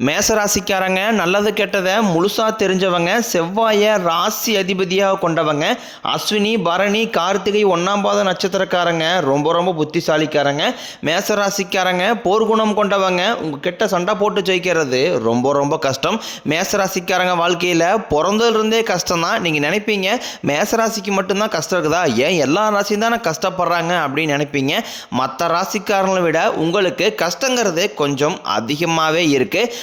மேசராசிக்காரங்க நல்லது கெட்டதை முழுசாக தெரிஞ்சவங்க செவ்வாயை ராசி அதிபதியாக கொண்டவங்க அஸ்வினி பரணி கார்த்திகை ஒன்றாம் பாத நட்சத்திரக்காரங்க ரொம்ப ரொம்ப புத்திசாலிக்காரங்க மேசராசிக்காரங்க போர்க்குணம் கொண்டவங்க உங்கள் கிட்ட சண்டை போட்டு ஜெயிக்கிறது ரொம்ப ரொம்ப கஷ்டம். மேசராசிக்காரங்க வாழ்க்கையில் பிறந்ததுலேருந்தே கஷ்டம் தான் நீங்கள் நினைப்பீங்க மேசராசிக்கு மட்டும்தான் கஷ்டம் இருக்குதா? ஏன் எல்லா ராசியும் தானே கஷ்டப்படுறாங்க அப்படின்னு நினைப்பீங்க. மற்ற ராசிக்காரங்களை விட உங்களுக்கு கஷ்டங்கிறது கொஞ்சம் அதிகமாகவே இருக்குது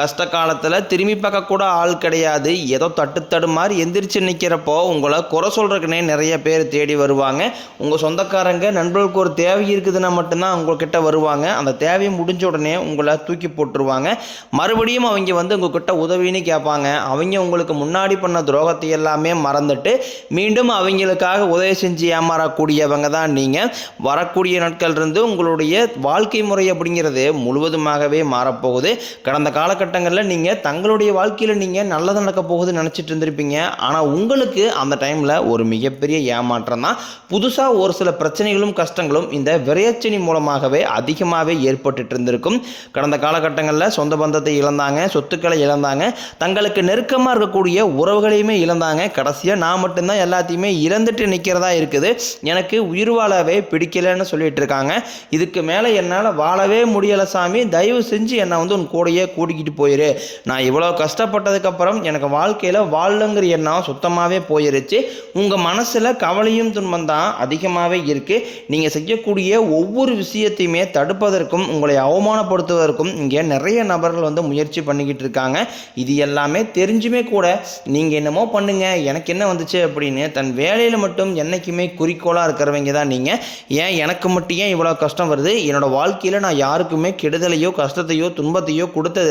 கஷ்ட காலத்தில் திரும்பி பார்க்க கூட ஆள் கிடையாது. ஏதோ தட்டு தடுமாறி மாதிரி எந்திரிச்சு நிற்கிறப்போ உங்களை குறை சொல்கிறக்குனே நிறைய பேர் தேடி வருவாங்க. உங்கள் சொந்தக்காரங்க நண்பர்களுக்கு ஒரு தேவை இருக்குதுன்னா மட்டும்தான் உங்கள்கிட்ட வருவாங்க. அந்த தேவையை முடிஞ்ச உடனே உங்களை தூக்கி போட்டுருவாங்க. மறுபடியும் அவங்க வந்து உங்ககிட்ட உதவின்னு கேட்பாங்க. அவங்க உங்களுக்கு முன்னாடி பண்ண துரோகத்தை எல்லாமே மறந்துட்டு மீண்டும் அவங்களுக்காக உதவி செஞ்சு ஏமாறக்கூடியவங்க தான் நீங்கள் வரக்கூடிய நாட்கள் இருந்து உங்களுடைய வாழ்க்கை முறை அப்படிங்கிறது முழுவதுமாகவே மாறப்போகுது. கடந்த காலகட்டங்களில் நீங்கள் தங்களுடைய வாழ்க்கையில் நீங்கள் நல்லது நடக்க போகுதுன்னு நினச்சிட்டு இருந்திருப்பீங்க. ஆனால் உங்களுக்கு அந்த டைமில் ஒரு மிகப்பெரிய ஏமாற்றம் தான். புதுசாக ஒரு சில பிரச்சனைகளும் கஷ்டங்களும் இந்த விரையச்சனி மூலமாகவே அதிகமாகவே ஏற்பட்டுட்டு இருந்திருக்கும். கடந்த காலகட்டங்களில் சொந்த பந்தத்தை இழந்தாங்க சொத்துக்களை இழந்தாங்க தங்களுக்கு நெருக்கமாக இருக்கக்கூடிய உறவுகளையுமே இழந்தாங்க. கடைசியாக நான் மட்டும்தான் எல்லாத்தையுமே இழந்துட்டு நிற்கிறதா இருக்குது. எனக்கு உயிர் வாழவே பிடிக்கலைன்னு சொல்லிட்டு இருக்காங்க. இதுக்கு மேலே என்னால் வாழவே முடியலை சாமி. தயவு செஞ்சு என்னை வந்து உன் கூடயே கூட்டிக்கிட்டு போயிரு. நான் இவ்வளோ கஷ்டப்பட்டதுக்கப்புறம் எனக்கு வாழ்க்கையில் வாழலங்கிற எண்ணம் சுத்தமாகவே போயிருச்சு. உங்கள் மனசில் கவலையும் துன்பம் தான் அதிகமாகவே இருக்குது நீங்கள் செய்யக்கூடிய ஒவ்வொரு விஷயத்தையுமே தடுப்பதற்கும் உங்களை அவமானப்படுத்துவதற்கும் இங்கே நிறைய நபர்கள் வந்து முயற்சி பண்ணிக்கிட்டு இருக்காங்க. இது எல்லாமே தெரிஞ்சுமே கூட நீங்கள் என்னமோ பண்ணுங்கள் எனக்கு என்ன வந்துச்சு அப்படின்னு தன் வேலையில் மட்டும் என்றைக்குமே குறிக்கோளாக இருக்கிறவங்க தான் நீங்கள் ஏன் எனக்கு மட்டும் ஏன் இவ்வளோ கஷ்டம் வருது? என்னோடய வாழ்க்கையில் நான் யாருக்குமே கெடுதலையோ கஷ்டத்தையோ துன்பத்தையோ கொடுத்தது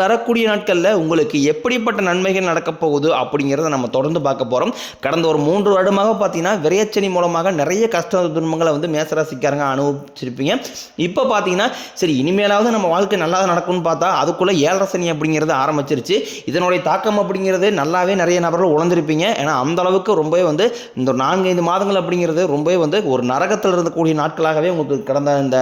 வரக்கூடிய நாட்களில் உங்களுக்கு எப்படிப்பட்ட நன்மைகள் நடக்கப் போகுது அப்படிங்கிறத நம்ம தொடர்ந்து பார்க்க போகிறோம் கடந்த ஒரு மூன்று வருடமாக பார்த்தீங்கன்னா விரையச்சனி மூலமாக நிறைய கஷ்ட துன்பங்களை வந்து மேசராசிக்காரங்க அனுபவிச்சிருப்பீங்க. இப்போ பார்த்தீங்கன்னா சரி இனிமேலாவது நம்ம வாழ்க்கை நல்லா நடக்கும்னு பார்த்தா அதுக்குள்ளே ஏழரை சனி அப்படிங்கிறது ஆரம்பிச்சிருச்சு. இதனுடைய தாக்கம் அப்படிங்கிறது நல்லாவே நிறைய நபர்கள் உழந்திருப்பீங்க. ஏன்னா அந்த அளவுக்கு ரொம்பவே வந்து இந்த நான்கைந்து மாதங்கள் அப்படிங்கிறது ரொம்பவே வந்து ஒரு நரகத்தில் இருந்தக்கூடிய நாட்களாகவே உங்களுக்கு கடந்த இந்த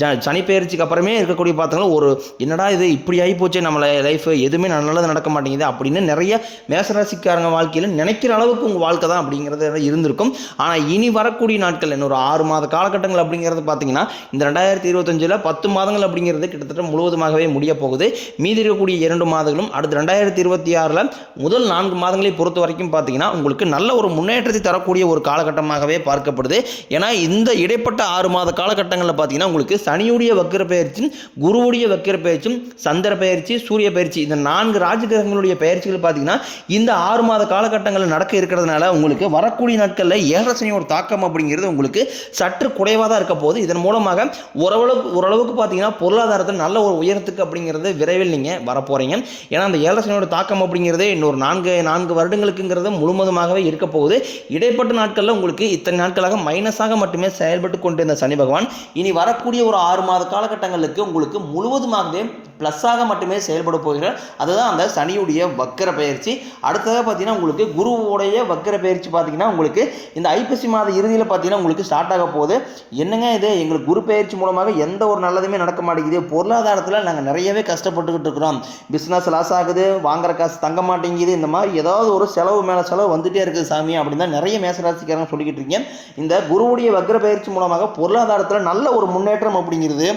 ஜ சனிப்பெயர்ச்சிக்கு அப்புறமே இருக்கக்கூடிய பார்த்தீங்கன்னா ஒரு என்னடா இது இப்படி ஆகி போச்சு நம்மளை லைஃப் எதுவுமே நல்லது நடக்க மாட்டேங்குது அப்படின்னு நிறைய மேசராசிக்காரங்க வாழ்க்கையில் நினைக்கிற அளவுக்கு உங்கள் வாழ்க்கை தான் அப்படிங்கிறது இருந்திருக்கும். ஆனால் இனி வரக்கூடிய நாட்கள் இன்னொரு ஆறு மாத காலகட்டங்கள் அப்படிங்கிறது பார்த்தீங்கன்னா இந்த ரெண்டாயிரத்தி இருபத்தஞ்சில் பத்து மாதங்கள் அப்படிங்கிறது கிட்டத்தட்ட முழுவதுமாகவே முடிய போகுது. மீதி இருக்கக்கூடிய இரண்டு மாதங்களும் அடுத்து ரெண்டாயிரத்தி இருபத்தி ஆறில் முதல் நான்கு மாதங்களை பொறுத்த வரைக்கும் பார்த்தீங்கன்னா உங்களுக்கு நல்ல ஒரு முன்னேற்றத்தை தரக்கூடிய ஒரு காலகட்டமாகவே பார்க்கப்படுது. ஏன்னா இந்த இடைப்பட்ட ஆறு மாத காலகட்டங்களில் பார்த்தீங்கன்னா உங்களுக்கு சனியுடைய வக்கிர பயிற்சியும் குருவுடைய வக்கிர பயிற்சியும் சந்திர பயிற்சி பயிற்சி சூரிய பயிற்சி இந்த நான்கு ராஜகிரகங்களுடைய பயிற்சிகள் பார்த்தீங்கன்னா இந்த ஆறு மாத காலகட்டங்களில் நடக்க இருக்கிறதுனால உங்களுக்கு வரக்கூடிய நாட்களில் ஏழரசனியோட தாக்கம் அப்படிங்கிறது உங்களுக்கு சற்று குறைவாக தான் இருக்க போகுது. இதன் மூலமாக ஓரளவுக்கு ஓரளவுக்கு பார்த்தீங்கன்னா பொருளாதாரத்தில் நல்ல ஒரு உயரத்துக்கு அப்படிங்கிறது விரைவில் நீங்கள் வரப்போகிறீங்க ஏன்னா அந்த ஏழரசனியோட தாக்கம் அப்படிங்கிறது இன்னொரு நான்கு நான்கு வருடங்களுக்குங்கிறது முழுவதுமாகவே இருக்க போகுது. இடைப்பட்ட நாட்களில் உங்களுக்கு இத்தனை நாட்களாக மைனஸாக மட்டுமே செயல்பட்டு கொண்டிருந்த சனி பகவான் இனி வரக்கூடிய ஒரு ஆறு மாத காலகட்டங்களுக்கு உங்களுக்கு முழுவதுமாகவே ப்ளஸ்ஸாக மட்டுமே செயல்பட போகிறார். அதுதான் அந்த சனியுடைய வக்கர பயிற்சி. அடுத்ததாக பார்த்தீங்கன்னா உங்களுக்கு குருவோடைய வக்கர பயிற்சி பார்த்தீங்கன்னா உங்களுக்கு இந்த ஐப்பசி மாத இறுதியில் பார்த்தீங்கன்னா உங்களுக்கு ஸ்டார்ட் ஆக போகுது. என்னங்க இது? எங்களுக்கு குரு பயிற்சி மூலமாக எந்த ஒரு நல்லதுமே நடக்க மாட்டேங்குது. பொருளாதாரத்தில் நாங்கள் நிறையவே கஷ்டப்பட்டுக்கிட்டு இருக்கிறோம். பிஸ்னஸ் லாஸ் ஆகுது வாங்குற காசு தங்க மாட்டேங்குது. இந்த மாதிரி ஏதாவது ஒரு செலவு மேலே செலவு வந்துட்டே இருக்குது சாமி அப்படின்னு தான் நிறைய மேசராசிக்காரங்க சொல்லிக்கிட்டு இருக்கேன் இந்த குருவுடைய வக்கர பயிற்சி மூலமாக பொருளாதாரத்தில் நல்ல ஒரு முன்னேற்றம் அப்படிங்கிறது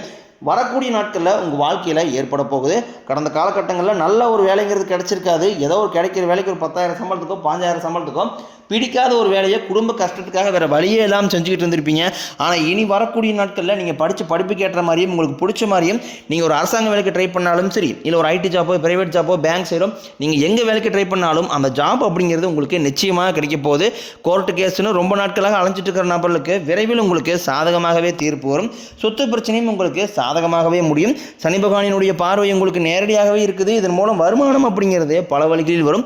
வரக்கூடிய நாட்களில் உங்கள் வாழ்க்கையில் ஏற்பட போகுது. கடந்த காலகட்டங்களில் நல்ல ஒரு வேலைங்கிறது கிடச்சிருக்காது. ஏதோ ஒரு கிடைக்கிற வேலைக்கு ஒரு பத்தாயிரம் சம்பளத்துக்கோ பாஞ்சாயிரம் சம்பளத்துக்கோ பிடிக்காத ஒரு வேலையை குடும்ப கஷ்டத்துக்காக வேறு வழியே இல்லாமல் செஞ்சுக்கிட்டு இருந்திருப்பீங்க. ஆனால் இனி வரக்கூடிய நாட்களில் நீங்கள் படித்து படிப்புக்கு ஏற்ற மாதிரியும் உங்களுக்கு பிடிச்ச மாதிரியும் நீங்கள் ஒரு அரசாங்க வேலைக்கு ட்ரை பண்ணாலும் சரி இல்லை ஒரு ஐடி ஜாப்போ பிரைவேட் ஜாப்போ பேங்க் சைடும் நீங்கள் எங்கே வேலைக்கு ட்ரை பண்ணாலும் அந்த ஜாப் அப்படிங்கிறது உங்களுக்கு நிச்சயமாக கிடைக்க போகுது. கோர்ட்டு கேஸ்னு ரொம்ப நாட்களாக அலைஞ்சிட்டு இருக்கிற நபர்களுக்கு விரைவில் உங்களுக்கு சாதகமாகவே தீர்ப்பு வரும். சொத்து பிரச்சனையும் உங்களுக்கு சாதகமாகவே முடியும். சனி பகவானினுடைய பார்வை உங்களுக்கு நேரடியாகவே இருக்குது. இதன் மூலம் வருமானம் அப்படிங்கிறது பல வழிகளில் வரும்.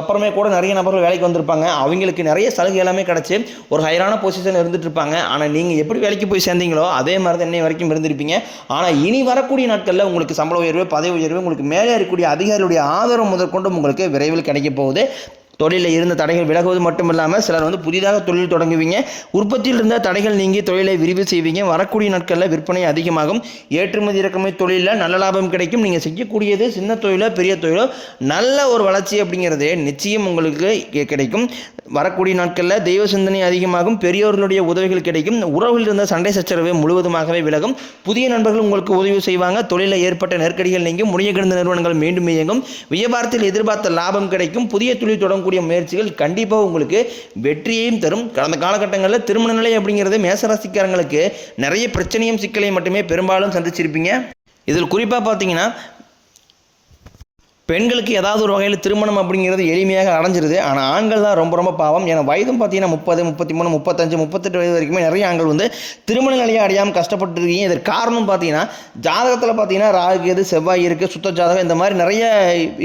அப்புறமே கூட நிறைய நபர்கள் வேலைக்கு வந்திருப்பாங்க. அவங்களுக்கு நிறைய சலுகை எல்லாமே கிடச்சி ஒரு ஹையரான பொசிஷன் இருந்துட்டு இருப்பாங்க. ஆனால் நீங்கள் எப்படி வேலைக்கு போய் சேர்ந்தீங்களோ அதே மாதிரி தான் இன்னை வரைக்கும் இருந்திருப்பீங்க. ஆனால் இனி வரக்கூடிய நாட்களில் உங்களுக்கு சம்பள உயர்வு பதவி உயர்வு உங்களுக்கு மேலே இருக்கக்கூடிய அதிகாரிகளுடைய ஆதரவு முதற்கொண்டு உங்களுக்கு விரைவில் கிடைக்க போகுது. தொழிலில் இருந்த தடைகள் விலகுவது மட்டும் இல்லாமல் சிலர் வந்து புதிதாக தொழில் தொடங்குவீங்க. உற்பத்தியில் இருந்த தடைகள் நீங்கி தொழிலை விரிவு செய்வீங்க. வரக்கூடிய நாட்களில் விற்பனை அதிகமாகும். ஏற்றுமதி இறக்குமதி தொழிலில் நல்ல லாபம் கிடைக்கும். நீங்கள் செய்யக்கூடியது சின்ன தொழிலோ பெரிய தொழிலோ நல்ல ஒரு வளர்ச்சி அப்படிங்கிறது நிச்சயம் உங்களுக்கு கிடைக்கும். வரக்கூடிய நாட்களில் தெய்வ சிந்தனை அதிகமாகும். பெரியோர்களுடைய உதவிகள் கிடைக்கும். உறவில் இருந்த சண்டை சச்சரவு முழுவதுமாகவே விலகும். புதிய நண்பர்கள் உங்களுக்கு உதவி செய்வாங்க. தொழிலில் ஏற்பட்ட நெருக்கடிகள் நீங்கும். முடிய கிடந்த நிறுவனங்கள் மீண்டும் இயங்கும். வியாபாரத்தில் எதிர்பார்த்த லாபம் கிடைக்கும். புதிய தொழில் தொடங்கக்கூடிய முயற்சிகள் கண்டிப்பாக உங்களுக்கு வெற்றியையும் தரும். கடந்த காலகட்டங்களில் திருமண நிலை அப்படிங்கிறது மேசராசிக்காரங்களுக்கு நிறைய பிரச்சனையும் சிக்கலையும் மட்டுமே பெரும்பாலும் சந்திச்சிருப்பீங்க. இதில் குறிப்பாக பார்த்தீங்கன்னா பெண்களுக்கு ஏதாவது ஒரு வகையில் திருமணம் அப்படிங்கிறது எளிமையாக அடைஞ்சிருது. ஆனால் ஆண்கள் தான் ரொம்ப ரொம்ப பாவம். ஏன்னா வயதும் பார்த்தீங்கன்னா முப்பது முப்பத்தி மூணு முப்பத்தஞ்சு முப்பத்தெட்டு வயது வரைக்குமே நிறைய ஆண்கள் வந்து திருமண நிலையை அடையாமல் கஷ்டப்பட்டு இருக்கீங்க இதற்கு காரணம் பார்த்தீங்கன்னா ஜாதகத்தில் பார்த்தீங்கன்னா ராகு எது செவ்வாய் இருக்குது சுத்த ஜாதகம் இந்த மாதிரி நிறைய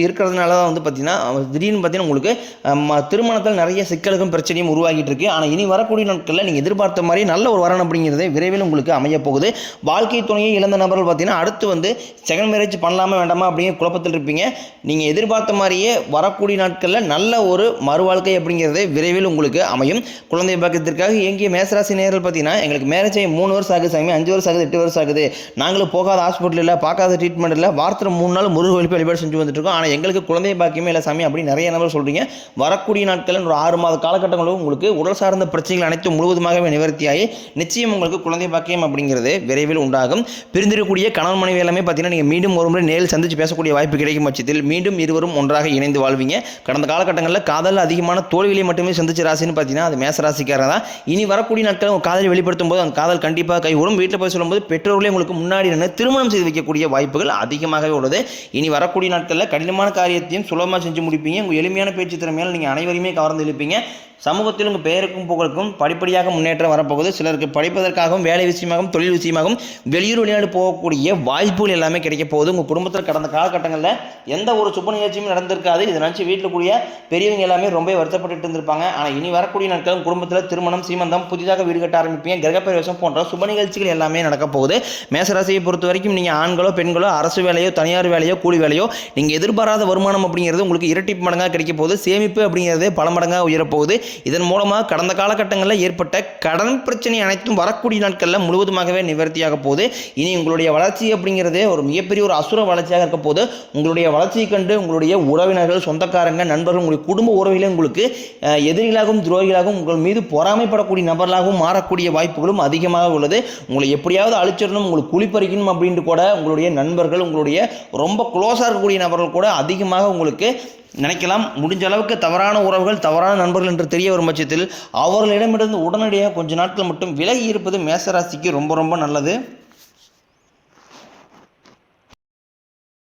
இருக்கிறதுனால தான் வந்து பார்த்தீங்கன்னா திடீர்னு பார்த்தீங்கன்னா உங்களுக்கு ம, திருமணத்தில் நிறைய சிக்கலுக்கும் பிரச்சனையும் உருவாகிட்டு இருக்குது ஆனால் இனி வரக்கூடிய நாட்களில் நீங்கள் எதிர்பார்த்த மாதிரி நல்ல ஒரு வரணும் அப்படிங்கிறது விரைவில் உங்களுக்கு அமைய போகுது. வாழ்க்கை துணையை இழந்த நபர்கள் பார்த்தீங்கன்னா அடுத்து வந்து செகண்ட் மேரேஜ் பண்ணலாமா வேண்டாமா அப்படிங்கிற குழப்பத்தில் இருப்பீங்க. நீங்கள் எதிர்பார்த்த மாதிரியே வரக்கூடிய நாட்களில் நல்ல ஒரு மறுவாழ்க்கை அப்படிங்கிறது விரைவில் உங்களுக்கு அமையும். குழந்தை பாக்கத்திற்காக இயங்கிய மேசராசி நேரில் பார்த்தீங்கன்னா எங்களுக்கு மேரேஜ் ஆகி மூணு வருஷம் ஆகுது சாமி அஞ்சு வருஷம் ஆகுது எட்டு வருஷம் ஆகுது. நாங்களும் போகாத ஹாஸ்பிட்டல் இல்லை பார்க்காத ட்ரீட்மெண்ட் இல்லை வாரத்தில் மூணு நாள் முருகு ஒழிப்பு வழிபாடு செஞ்சு வந்துட்டுருக்கோம் ஆனால் எங்களுக்கு குழந்தை பாக்கியமே இல்லை சாமி அப்படி நிறைய நபர் சொல்கிறீங்க வரக்கூடிய நாட்களில் ஒரு ஆறு மாத காலகட்டங்களும் உங்களுக்கு உடல் சார்ந்த பிரச்சனைகள் அனைத்தும் முழுவதுமாகவே நிவர்த்தியாகி நிச்சயம் உங்களுக்கு குழந்தை பாக்கியம் அப்படிங்கிறது விரைவில் உண்டாகும். பிரிந்திருக்கக்கூடிய கணவன் மனைவி எல்லாமே பார்த்தீங்கன்னா நீங்கள் மீண்டும் ஒரு முறை நேரில் சந்திச்சு பேசக்கூடிய வாய்ப்பு கிடைக்கும் பட்சத்தில் மீண்டும் இருவரும் ஒன்றாக இணைந்து வாழ்வீங்க. கடந்த காலகட்டங்களில் காதலில் அதிகமான தோல்வியை மட்டுமே சந்திச்ச ராசின்னு பார்த்தீங்கன்னா அது மேச ராசிக்காரர் தான். இனி வரக்கூடிய நாட்கள் உங்கள் காதலை வெளிப்படுத்தும் போது அந்த காதல் கண்டிப்பாக கைகூடும் வீட்டில் போய் சொல்லும்போது பெற்றோர்களே உங்களுக்கு முன்னாடி நின்று திருமணம் செய்து வைக்கக்கூடிய வாய்ப்புகள் அதிகமாகவே உள்ளது. இனி வரக்கூடிய நாட்களில் கடினமான காரியத்தையும் சுலபமாக செஞ்சு முடிப்பீங்க. உங்கள் எளிமையான பேச்சு திறமையால் நீங்கள் அனைவரையுமே கவர்ந்து இழுப்பீங்க. சமூகத்தில் உங்கள் பெயருக்கும் புகழுக்கும் படிப்படியாக முன்னேற்றம் வரப்போகுது. சிலருக்கு படிப்பதற்காகவும் வேலை விஷயமாகவும் தொழில் விஷயமாகவும் வெளியூர் வெளிநாடு போகக்கூடிய வாய்ப்புகள் எல்லாமே கிடைக்க போகுது. உங்கள் குடும்பத்தில் கடந்த காலகட்டங்களில் எந்த ஒரு சுப நிகழ்ச்சியும் நடந்திருக்காது. இதை நினச்சி வீட்டில் கூடிய பெரியவங்க எல்லாமே ரொம்ப வருத்தப்பட்டு இருந்திருப்பாங்க. ஆனால் இனி வரக்கூடிய நாட்களும் குடும்பத்தில் திருமணம் சீமந்தம் புதிதாக வீடு கட்ட ஆரம்பிப்பீங்க. கிரகப்பிரவேசம் போன்ற சுப நிகழ்ச்சிகள் எல்லாமே நடக்க போகுது. மேசராசியை பொறுத்த வரைக்கும் நீங்கள் ஆண்களோ பெண்களோ அரசு வேலையோ தனியார் வேலையோ கூலி வேலையோ நீங்கள் எதிர்பாராத வருமானம் அப்படிங்கிறது உங்களுக்கு இரட்டிப்பு மடங்காக கிடைக்க போகுது. சேமிப்பு அப்படிங்கிறது பல மடங்காக உயரப்போகுது இதன் மூலமாக கடந்த காலகட்டங்களில் ஏற்பட்ட கடன் பிரச்சனை அனைத்தும் வரக்கூடிய நாட்களில் முழுவதுமாகவே நிவர்த்தியாக போகுது. இனி உங்களுடைய வளர்ச்சி அப்படிங்கிறதே ஒரு மிகப்பெரிய ஒரு அசுர வளர்ச்சியாக இருக்க போது உங்களுடைய வளர்ச்சியை கண்டு உங்களுடைய உறவினர்கள் சொந்தக்காரங்க நண்பர்கள் உங்களுடைய குடும்ப உறவிலே உங்களுக்கு எதிரிகளாகவும் துரோகிகளாகவும் உங்கள் மீது பொறாமைப்படக்கூடிய நபர்களாகவும் மாறக்கூடிய வாய்ப்புகளும் அதிகமாக உள்ளது. உங்களை எப்படியாவது அழிச்சிடணும் உங்களுக்கு குளிப்பறிக்கணும் அப்படின்ட்டு கூட உங்களுடைய நண்பர்கள் உங்களுடைய ரொம்ப க்ளோஸாக இருக்கக்கூடிய நபர்கள் கூட அதிகமாக உங்களுக்கு நினைக்கலாம். முடிஞ்ச அளவுக்கு தவறான உறவுகள் தவறான நண்பர்கள் என்று தெரிய வரும் பட்சத்தில் அவர்களிடமிருந்து உடனடியாக கொஞ்ச நாட்கள் மட்டும் விலகி இருப்பது மேசராசிக்கு ரொம்ப ரொம்ப நல்லது.